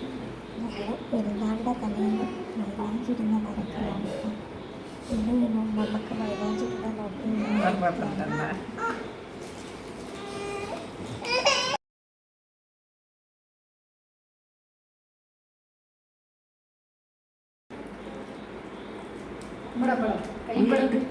ഞങ്ങൾ പെരുന്നാളുടെ തലേന്ന് മൈലാഞ്ചി ഇടുന്ന തിരക്കിലാണ് ഇന്ന് ഇന്നും നമുക്ക് മൈലാഞ്ചി ഇടുന്ന നോക്കി ഇല്ലേനും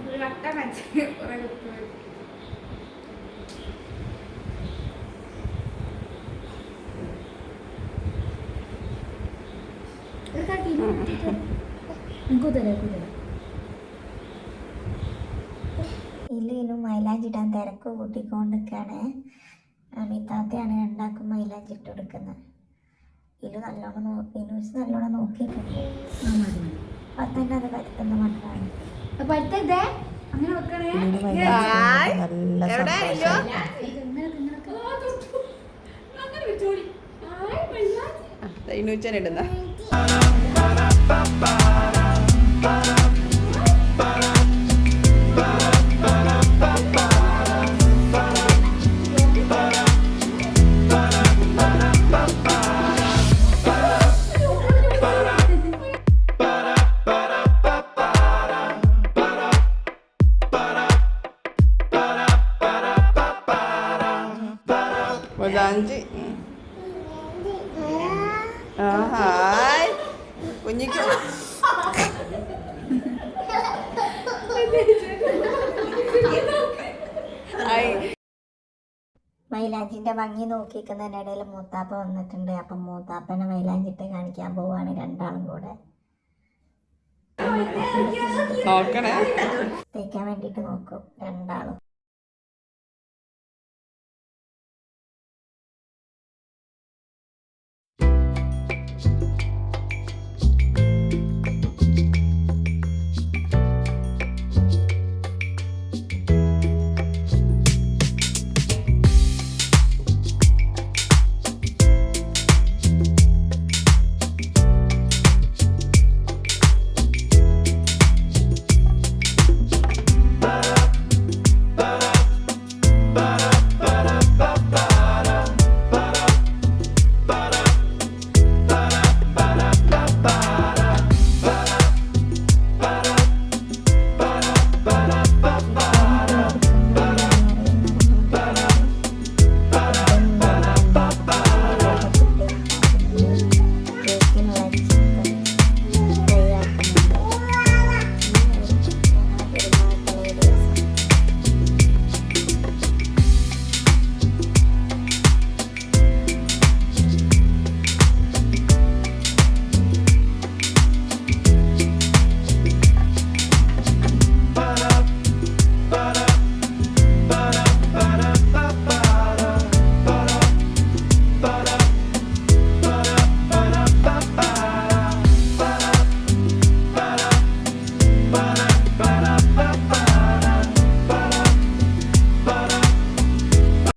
മൈലാഞ്ചി ഇടാൻ തിരക്ക് കൂട്ടിക്കൊണ്ടിരിക്കാണ് അമിതാത്തയാണ് രണ്ടാക്കും മൈലാഞ്ചി ഇട്ട് കൊടുക്കുന്നത്. ഇലു നല്ലോണം നോക്കി ഇലൂസ് നല്ലോണം നോക്കിയിട്ടുണ്ട് അപ്പം തന്നെ അത് പറ്റുന്ന മണ്ണാണ്. അങ്ങനെ വെക്കണേ. നല്ല എവിടെ ഇല്ലോ? അങ്ങനെ വെച്ചോളി. ആയ് മൈലാഞ്ചി. ഇനൂച്ചൻ ഇടുന്ന മൈലാഞ്ചി ഉം. കുഞ്ഞിക്ക് മൈലാഞ്ചിന്റെ ഭംഗി നോക്കിക്കുന്നതിന്റെ ഇടയിൽ മൂത്താപ്പ വന്നിട്ടുണ്ട്. അപ്പം മൂത്താപ്പനെ മൈലാഞ്ചിട്ട് കാണിക്കാൻ പോവാണ് രണ്ടാളും കൂടെ. തേക്കാൻ വേണ്ടിട്ട് നോക്കും രണ്ടാളും.